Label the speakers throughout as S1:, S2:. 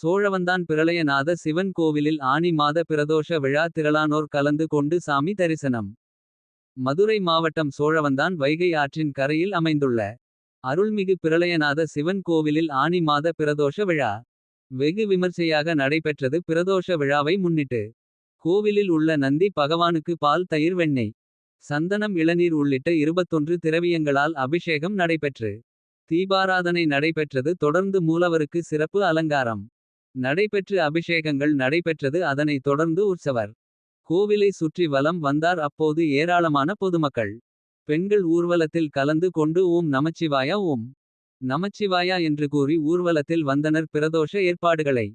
S1: சோழவந்தான் பிரளயநாத சிவன் கோவிலில் ஆனி மாத பிரதோஷ விழா திரளானோர் கலந்து கொண்டு சாமி தரிசனம். மதுரை மாவட்டம் சோழவந்தான் வைகை ஆற்றின் கரையில் அமைந்துள்ள. அருள்மிகு பிரளயநாத சிவன் கோவிலில் ஆனி மாத பிரதோஷ விழா. வெகு விமர்சையாக நடைபெற்றது பிரதோஷ விழாவை முன்னிட்டு. கோவிலில் உள்ள நந்தி பகவானுக்கு பால் தயிர் வெண்ணெய். சந்தனம் இளநீர் உள்ளிட்ட 21 திரவியங்களால் அபிஷேகம் நடைபெற்று. தீபாராதனை நடைபெற்றது தொடர்ந்து மூலவருக்கு சிறப்பு அலங்காரம். நடைபெற்று அபிஷேகங்கள் நடைபெற்றது அதனைத் தொடர்ந்து உற்சவர். கோவிலை சுற்றி வலம் வந்தார் அப்போது ஏராளமான பொதுமக்கள். பெண்கள் ஊர்வலத்தில் கலந்து கொண்டு ஓம் நமச்சிவாயா ஓம். நமச்சிவாயா என்று கூறி ஊர்வலத்தில் வந்தனர் பிரதோஷ ஏற்பாடுகளை.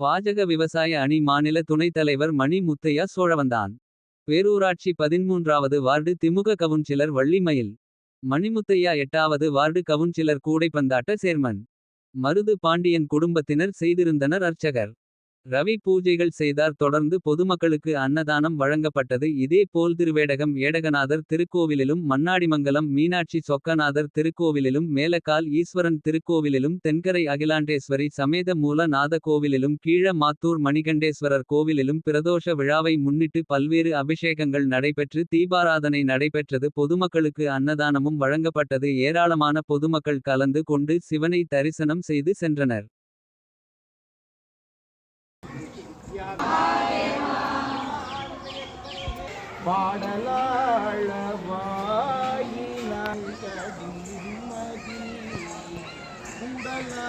S1: பாஜக விவசாய அணி மாநில துணைத் தலைவர் மணி முத்தையா சோழவந்தான். பேரூராட்சி பதின்மூன்றாவது வார்டு திமுக கவுன்சிலர் வள்ளிமயில். மணிமுத்தையா எட்டாவது வார்டு கவுன்சிலர் கூடைப்பந்தாட்ட சேர்மன். மருது பாண்டியன் குடும்பத்தினர் செய்திருந்தனர் அர்ச்சகர். ரவி பூஜைகள் செய்தார். தொடர்ந்து பொதுமக்களுக்கு அன்னதானம் வழங்கப்பட்டது. இதே போல் திருவேடகம் ஏடகநாதர் திருக்கோவிலிலும் மண்ணாடிமங்கலம் மீனாட்சி சொக்கநாதர் திருக்கோவிலிலும் மேலக்கால் ஈஸ்வரன் திருக்கோவிலிலும் தென்கரை அகிலாண்டேஸ்வரி சமேத மூல நாத கோவிலிலும் கீழ மாத்தூர் மணிகண்டேஸ்வரர் கோவிலிலும் பிரதோஷ விழாவை முன்னிட்டு பல்வேறு அபிஷேகங்கள் நடைபெற்று தீபாராதனை நடைபெற்றது. பொதுமக்களுக்கு அன்னதானமும் வழங்கப்பட்டது. ஏராளமான பொதுமக்கள் கலந்து கொண்டு சிவனை தரிசனம் செய்து சென்றனர்.
S2: பாடலாழவாயினங்கடிமதி உடலா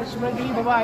S2: कस्टमर के लिए बाबा